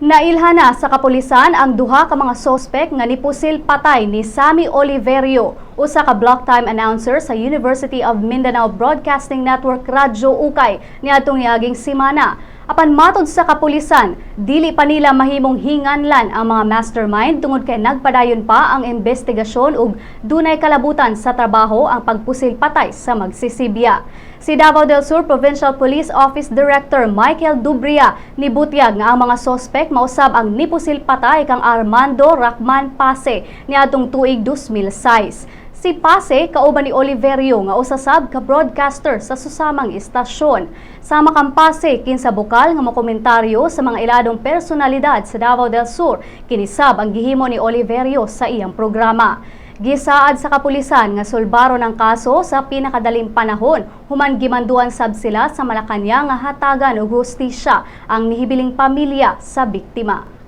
Nailhana sa kapulisan ang duha ka mga sospek nga nipusil patay ni Sammy Oliverio, usa ka block time announcer sa University of Mindanao Broadcasting Network Radyo Ukay niadtong niaging semana. Apan matod sa kapulisan, dili pa nila mahimong hinganlan ang mga mastermind tungod kay nagpadayon pa ang investigasyon ug dunay kalabutan sa trabaho ang pagpusil patay sa magsisibya. Si Davao del Sur Provincial Police Office Director Michael Dubria nibutyag nga ang mga sospek mausab ang nipusil patay kang Armando Rachman Pase niadtong tuig 2006. Si Pase kauban ni Oliverio nga usasab ka broadcaster sa susamang istasyon. Sama kang Pase kinsa bukal nga mokomentaryo sa mga iladong personalidad sa Davao del Sur kinisab ang gihimo ni Oliverio sa iyang programa. Gisaad sa kapulisan nga sulbaro ng kaso sa pinakadaling panahon human gimanduan sab sila sa Malacañang nga hatagan og hustisya ang nihibiling pamilya sa biktima.